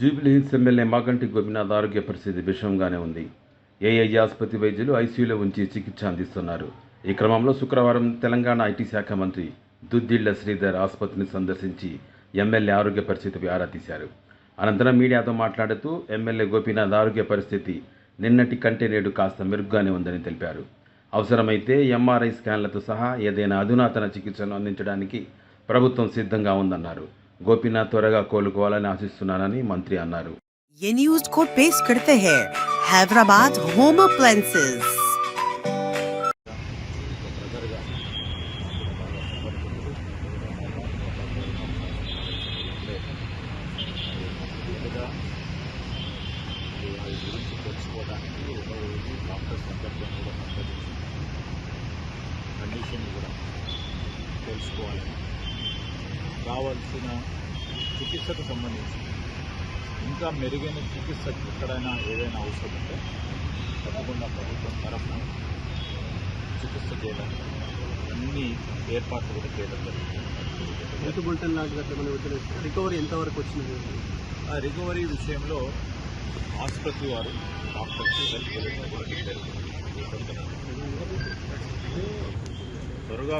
Jubilee Hills MLA Maganti Gopinath ఆరోగ్య పరిస్థితి విషమంగానే ఉంది. ఏఐ ఆసుపత్రి వైద్యులు ఐసీయూలో ఉంచి చికిత్స అందిస్తున్నారు. ఈ క్రమంలో శుక్రవారం తెలంగాణ ఐటీ శాఖ మంత్రి దుద్దిళ్ళ శ్రీధర్ ఆసుపత్రిని సందర్శించి ఎమ్మెల్యే ఆరోగ్య పరిస్థితిపై ఆరా తీశారు. అనంతరం మీడియాతో మాట్లాడుతూ ఎమ్మెల్యే గోపీనాథ్ ఆరోగ్య పరిస్థితి నిన్నటి కంటే నేడు కాస్త మెరుగ్గానే ఉందని తెలిపారు. అవసరమైతే ఎంఆర్ఐ స్కాన్లతో సహా ఏదైనా అధునాతన చికిత్సను అందించడానికి ప్రభుత్వం సిద్ధంగా ఉందన్నారు. గోపీనాథ్ త్వరగా కోలుకోవాలని ఆశిస్తున్నానని మంత్రి అన్నారు ये न्यूज को पेश करते हैं हैदराबाद होम अप्लायंसेज ముందుగా ఈ వారి గురించి తెలుసుకోవడానికి రోజు డాక్టర్స్ అందరితో కూడా సంప్రదించి కండిషన్ కూడా తెలుసుకోవాలని కావాల్సిన చికిత్సకు సంబంధించి. ఇంకా మెరుగైన చికిత్స ఎక్కడైనా ఏదైనా అవసరం ఉంటే తప్పకుండా ప్రభుత్వం తరఫున చికిత్స చేయడానికి అన్ని ఏర్పాట్లు కూడా చేయడం జరుగుతుంది. బులెటిన్ రికవరీ ఎంతవరకు వచ్చింది? ఆ రికవరీ విషయంలో ఆసుపత్రి వారు డాక్టర్స్ హెల్త్ కూడా. త్వరగా